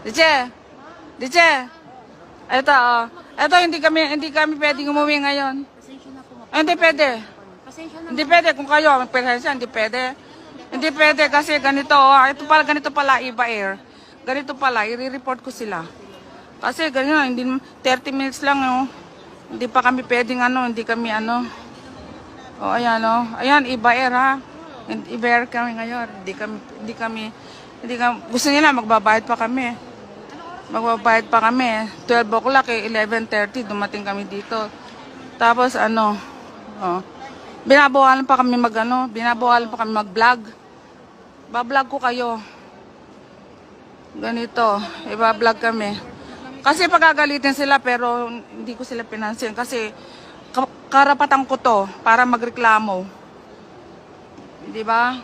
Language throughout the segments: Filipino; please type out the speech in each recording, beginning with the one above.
Diche! Diche! Ito, oh. Ito, hindi kami, hindi kami pwedeng umuwi ngayon. Pasensya na po. Ah, hindi pwede. Pasensya na. Hindi pwede. Kung kayo, magpresensya, hindi pwede. Hindi pwede kasi ganito, oh. Ito pala, ganito pala, iba air. Ganito pala, i-report ko sila. Kasi ganyan, hindi, 30 minutes lang, oh. Hindi pa kami pwedeng, ano, hindi kami, ano. Oh, ayan, oh. Ayan, iba air, ha. Hindi- Iba air kami ngayon. Hindi kami, hindi kami, hindi kami, gusto nila, magbabayad pa kami. Magbabayad pa kami. 12 o'clock, eh, 11.30, dumating kami dito. Tapos, ano, oh, binabawalan pa kami mag, ano, binabawalan pa kami mag-vlog. Bablog ko kayo. Ganito, iba-vlog kami. Kasi pagagalitin sila pero hindi ko sila pinansin kasi ka- karapatan ko to para magreklamo. Di ba?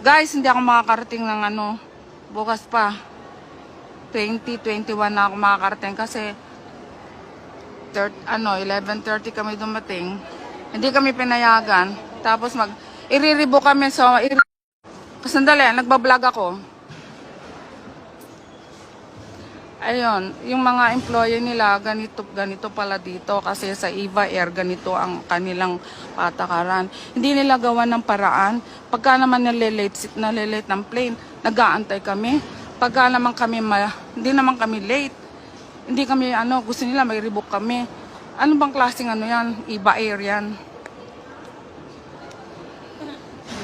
Guys, hindi ako makakarating ng ano, bukas pa. 2021 na ako makakarating kasi thir- ano, 11.30 kami dumating. Hindi kami pinayagan. Tapos mag, iriribo kami. So, iri- Sandali, nagbablog ako. Ayun, yung mga employee nila, ganito, ganito pala dito kasi sa Eva Air, ganito ang kanilang patakaran. Hindi nila gawa ng paraan. Pagka naman nalilate, nalilate ng plane, nag-aantay kami. Pagka naman kami, ma, hindi naman kami late. Hindi kami, ano, gusto nila may rebook kami. Ano bang klaseng ano yan? Eva Air yan.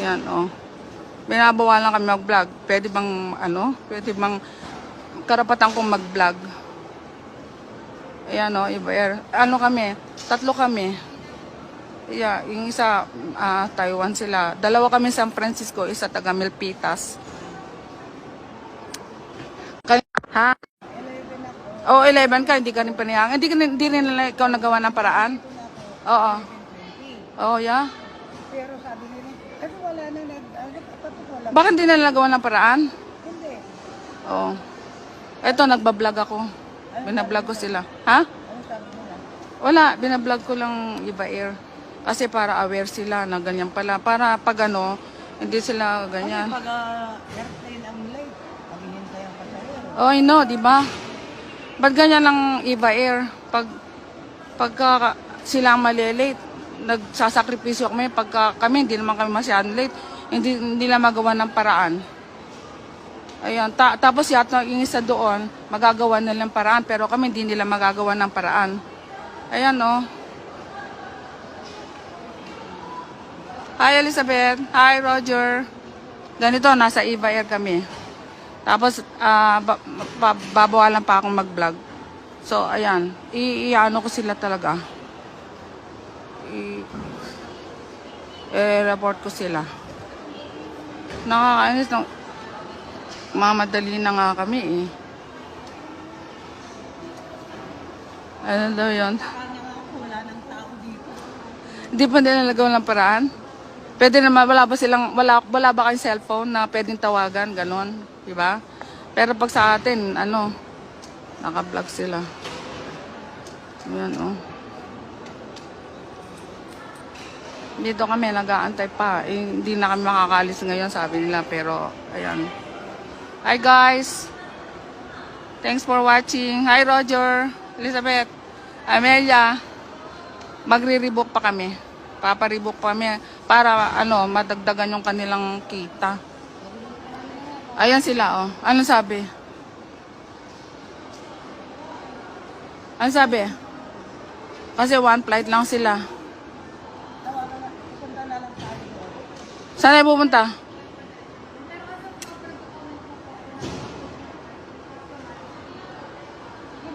Yan, oh. Binabawalan kami mag-vlog. Pwede bang, ano, pwede bang karapatan kong mag-vlog. Ayan o, iba air. Ano kami, tatlo kami. Yeah, yung isa, ah, Taiwan sila. Dalawa kami San Francisco, isa taga Milpitas. Ha? Oo, oh, 11 ka, hindi ka rin panayangan. Hindi, ka hindi rin nila ikaw nagawa ng paraan? Oo. Oo, yeah. Pero sabi nila, kasi wala na nag, ano, tapos wala. Bakit hindi nila nagawa ng paraan? Hindi. Oo. Eto, nagbablog ako. Binablog ko sila. Ha? Ano sabi nila? Wala, binablog ko lang iba air. Kasi para aware sila na ganyan pala. Para pag ano, hindi sila ganyan. Pag ah, airplane ang late, paghihintay ang pasahero. Oh, I know, di ba? Ba't ganyan ang iba air? Pag, pagka sila malilate, nagsasakripisyo kami. Pagka kami, hindi naman kami masyadong late. Hindi, hindi nila magawa ng paraan. Ayan, ta- tapos yata yung isa doon, magagawa nila ng paraan, pero kami hindi nila magagawa ng paraan. Ayan, oh. Hi, Elizabeth. Hi, Roger. Ganito, nasa Eva Air kami. Tapos, ba- babawalan pa akong mag-vlog. So, ayan. I- i-ano ko sila talaga. I-report ko sila. Nakakainis. No? Mamadali na nga kami eh. Ano daw yun? Wala nang tao dito. Hindi pa nila nagawa ng paraan? Pwede naman, wala ba silang, wala, wala ba kayong cellphone na pwedeng tawagan, ganon, di ba? Pero pag sa atin, ano, naka-vlog sila. Ayan, oh. Dito kami, nag-aantay pa. Eh, hindi na kami makakalis ngayon, sabi nila. Pero, ayan. Hi, guys! Thanks for watching. Hi, Roger. Elizabeth. Amelia. Magre-rebook pa kami. Paparebook pa kami para ano, madagdagan yung kanilang kita. Ayan sila, oh. Ano sabi? Ano sabi? Kasi one flight lang sila. Saan tayo pupunta?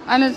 Ano?